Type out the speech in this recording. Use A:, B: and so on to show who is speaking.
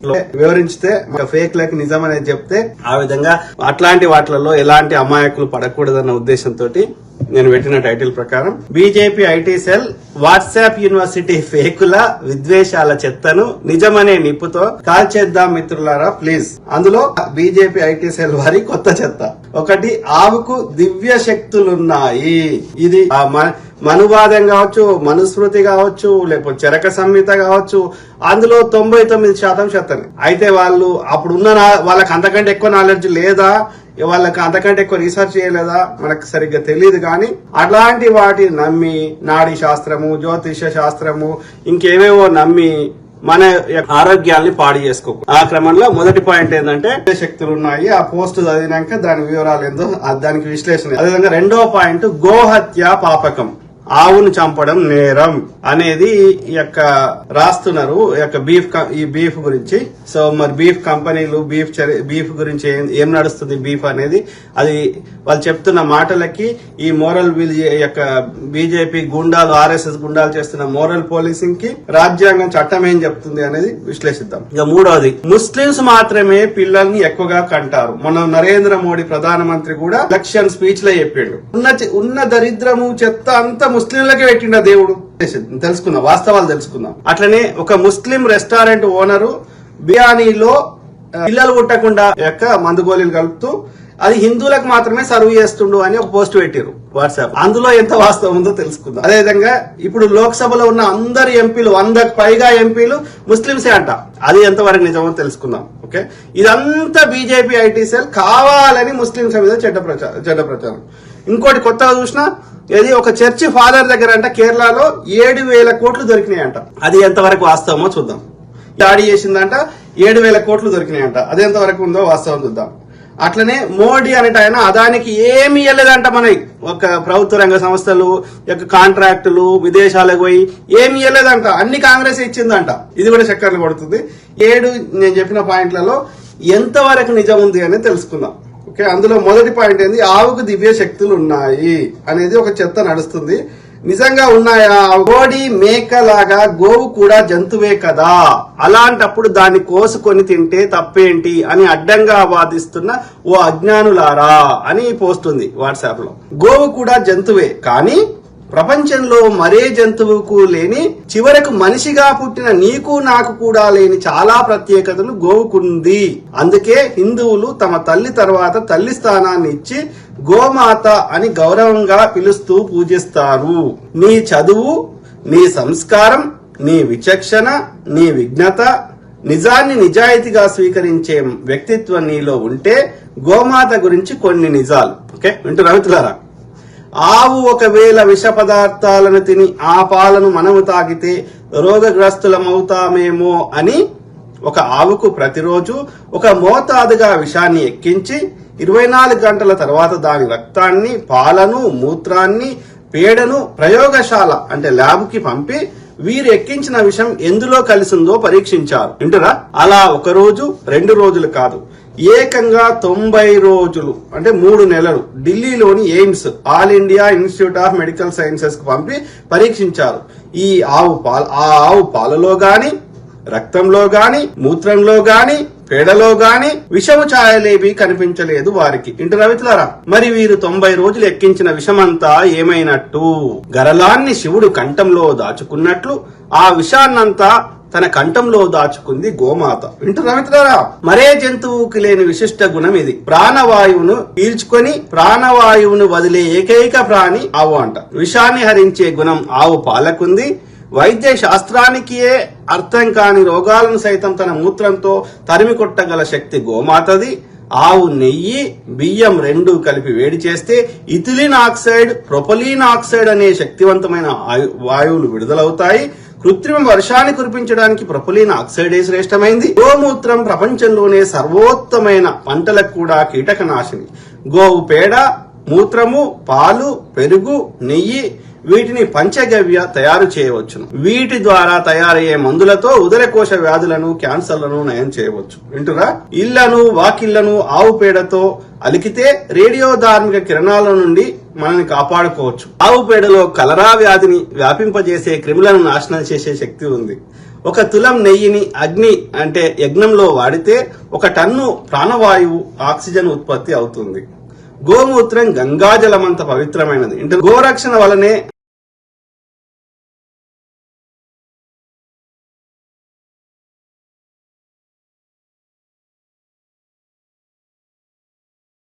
A: వివరించితే fake లెక్ నిజం అనేది చెప్తే ఆ విధంగా అట్లాంటి వాటిలలో ఎలాంటి అమాయకులు పడకూడదన్న ఉద్దేశంతో నేను పెట్టిన టైటిల్ ప్రకారం BJP IT cell WhatsApp university ఫేకుల విద్వేషాల చెత్తను నిజమనే నిప్పుతో కాల్చేద్దాం మిత్రులారా ప్లీజ్. అందులో బీజేపీ ఐటీ సెల్ వారి కొత్త చెత్త. ఒకటి ఆవుకు దివ్య శక్తులున్నాయి ఇది ఆ మనువాదం కావచ్చు మనుస్మృతి కావచ్చు లేకపోతే చరక సంహిత కావచ్చు అందులో తొంభై తొమ్మిది శాతం చెత్తనే. అయితే వాళ్ళు అప్పుడున్న నా- వాళ్ళకి అంతకంటే ఎక్కువ నాలెడ్జ్ లేదా వాళ్ళకి అంతకంటే ఎక్కువ రీసెర్చ్ చేయలేదా మనకు సరిగ్గా తెలియదు కానీ అట్లాంటి వాటి నమ్మి నాడీ శాస్త్రము జ్యోతిష శాస్త్రము ఇంకేవేవో నమ్మి మన ఆరోగ్యాన్ని పాడు చేసుకో ఆ క్రమంలో మొదటి పాయింట్ ఏంటంటే శక్తులు ఉన్నాయి ఆ పోస్ట్ చదివినాక దాని వివరాలు ఏందో దానికి విశ్లేషణ. అదేవిధంగా రెండో పాయింట్ గోహత్య పాపకం. ఆవును చంపడం నేరం అనేది ఈ యొక్క రాస్తున్నారు. ఈ యొక్క బీఫ్ ఈ బీఫ్ గురించి. సో మరి బీఫ్ కంపెనీలు బీఫ్ చరి- బీఫ్ గురించి ఏం- ఏం నడుస్తుంది బీఫ్ అనేది? అది వాళ్ళు చెప్తున్న మాటలకి ఈ మోరల్ యొక్క బీజేపీ గుండాలు ఆర్ఎస్ఎస్ గుండాలు చేస్తున్న మోరల్ పోలీసింగ్కి రాజ్యాంగం చట్టం ఏం చెప్తుంది అనేది విశ్లేషిద్దాం. ఇక మూడవది ముస్లింస్ మాత్రమే పిల్లల్ని ఎక్కువగా కంటారు. మన నరేంద్ర మోడీ ప్రధానమంత్రి కూడా ఎలక్షన్ స్పీచ్లో చెప్పిండు. ఉన్న ఉన్న దరిద్రము చెత్త అంతా ముస్లింలకే పెట్టిండ దేవుడు? తెలుసుకుందాం వాస్తవాలు తెలుసుకుందాం. అట్లనే ఒక ముస్లిం రెస్టారెంట్ ఓనరు బిర్యానీలో పిల్లలు పుట్టకుండా యొక్క మందుగోళీలు కలుపుతూ అది హిందువులకు మాత్రమే సర్వ్ చేస్తుండు అని ఒక పోస్ట్ పెట్టారు వాట్సాప్. అందులో ఎంత వాస్తవం ఉందో తెలుసుకుందాం. అదేవిధంగా ఇప్పుడు లోక్సభలో ఉన్న అందరు ఎంపీలు వందకు పైగా ఎంపీలు ముస్లింసే అంట. అది ఎంతవరకు నిజమో తెలుసుకుందాం ఓకే? ఇదంతా బీజేపీ ఐటీ సెల్ కావాలని ముస్లింస్ మీద చెడ్డ ప్రచారం చెడ్డ ప్రచారం. ఇంకోటి కొత్తగా చూసినా ఇది ఒక చర్చి ఫాదర్ దగ్గర అంట కేరళలో ఏడు వేల కోట్లు దొరికినాయంట. అది ఎంతవరకు వాస్తవమో చూద్దాం. దాడి చేసిందంట ఏడు వేల కోట్లు దొరికినాయంట. అది ఎంతవరకు ఉందో వాస్తవం చూద్దాం. అట్లనే మోడీ అనేట ఆయన అదానికి ఏమి ఇవ్వలేదంట మన ఒక ప్రభుత్వ రంగ సంస్థలు యొక్క కాంట్రాక్టులు విదేశాలకు పోయి ఏమి ఇవ్వలేదంట అన్ని కాంగ్రెస్ ఇచ్చిందంట. ఇది కూడా చక్కర్లు కొడుతుంది. ఏడు నేను చెప్పిన పాయింట్లలో ఎంతవరకు నిజం ఉంది అనేది తెలుసుకుందాం. ఓకే అందులో మొదటి పాయింట్ ఏంది? ఆవుకు దివ్య శక్తులు ఉన్నాయి అనేది ఒక చెత్త నడుస్తుంది. నిజంగా ఉన్నాయా? కోడి మేకలాగా గోవు కూడా జంతువే కదా. అలాంటప్పుడు దాన్ని కోసుకొని తింటే తప్పేంటి అని అడ్డంగా వాదిస్తున్న ఓ అజ్ఞానులారా అని పోస్తుంది పోస్ట్ ఉంది వాట్సాప్లో గోవు కూడా జంతువే కానీ ప్రపంచంలో మరే జంతువుకు లేని చివరకు మనిషిగా పుట్టిన నీకు నాకు కూడా లేని చాలా ప్రత్యేకతలు గోవుకుంది. అందుకే హిందువులు తమ తల్లి తర్వాత తల్లి స్థానాన్ని ఇచ్చి గోమాత అని గౌరవంగా పిలుస్తూ పూజిస్తారు. నీ చదువు నీ సంస్కారం నీ విచక్షణ నీ విజ్ఞత నిజాన్ని నిజాయితీగా స్వీకరించే వ్యక్తిత్వం నీలో ఉంటే గోమాత గురించి కొన్ని నిజాలు. ఓకే? వింటూ రవితులారా ఆవు ఒకవేళ విష పదార్థాలను తిని ఆ పాలను మనము తాగితే రోగగ్రస్తులమవుతామేమో అని ఒక ఆవుకు ప్రతిరోజు ఒక మోతాదుగా విషాన్ని ఎక్కించి ఇరవై నాలుగు గంటల తర్వాత దాని రక్తాన్ని పాలను మూత్రాన్ని పేడను ప్రయోగశాల అంటే ల్యాబ్కి పంపి వీరు ఎక్కించిన విషం ఎందులో కలిసిందో పరీక్షించారు. వింటురా అలా ఒక రోజు రెండు రోజులు కాదు. ఏకంగా తొంభై రోజులు అంటే మూడు నెలలు ఢిల్లీలోని AIIMS all India institute of medical సైన్సెస్కు పంపి పరీక్షించారు. ఈ ఆవు పాల ఆ ఆవు పాలలో గాని రక్తంలో గాని మూత్రంలో గాని పేడలో గాని విషము ఛాయలేవి కనిపించలేదు వారికి. ఇంటి రవితులారా మరి వీరు తొంభై రోజులు ఎక్కించిన విషమంతా ఏమైనట్టు? గరలాన్ని శివుడు కంఠంలో దాచుకున్నట్లు ఆ విషాన్నంతా తన కంఠంలో దాచుకుంది గోమాత. వింటున్నా మిత్రారా మరే జంతువుకి లేని విశిష్ట గుణం ఇది. ప్రాణవాయువును పీల్చుకొని ప్రాణవాయువును వదిలే ఏకైక ప్రాణి ఆవు అంట. విషాన్ని హరించే గుణం ఆవు పాలకుంది. వైద్య శాస్త్రానికియే అర్థం కాని రోగాలను సైతం తన మూత్రంతో తరిమి కొట్టగల శక్తి గోమాతది. ఆవు నెయ్యి బియ్యం రెండు కలిపి వేడి చేస్తే ఇథిలిన్ ఆక్సైడ్ ప్రొపలిన్ ఆక్సైడ్ అనే శక్తివంతమైన ఆయు- వాయువులు విడుదలవుతాయి. కృత్రిమ వర్షాన్ని కురిపించడానికి ప్రొపలిన్ ఆక్సైడే శ్రేష్టమైంది గోమూత్రం ప్రపంచంలోనే సర్వోత్తమైన పంటలకు కూడా కీటకనాశిని. గోవు పేడ మూత్రము పాలు పెరుగు నెయ్యి వీటిని పంచగవ్య తయారు చేయవచ్చును. వీటి ద్వారా తయారయ్యే మందులతో ఉదరకోశ వ్యాధులను క్యాన్సర్లను నయం చేయవచ్చు. వింటురా? ఇళ్ళను వాకిళ్ళను ఆవు పేడతో అలికితే రేడియో ధార్మిక కిరణాల నుండి మనల్ని కాపాడుకోవచ్చు. ఆవు పేడలో కలరా వ్యాధిని వ్యాపింపజేసే క్రిములను నాశనం చేసే శక్తి ఉంది. ఒక తులం నెయ్యిని అగ్ని అంటే యజ్ఞంలో వాడితే ఒక టన్ను ప్రాణవాయువు ఆక్సిజన్ ఉత్పత్తి అవుతుంది. గోమూత్రం గంగాజలమంత పవిత్రమైనది. అంటే గోరక్షణ వలనే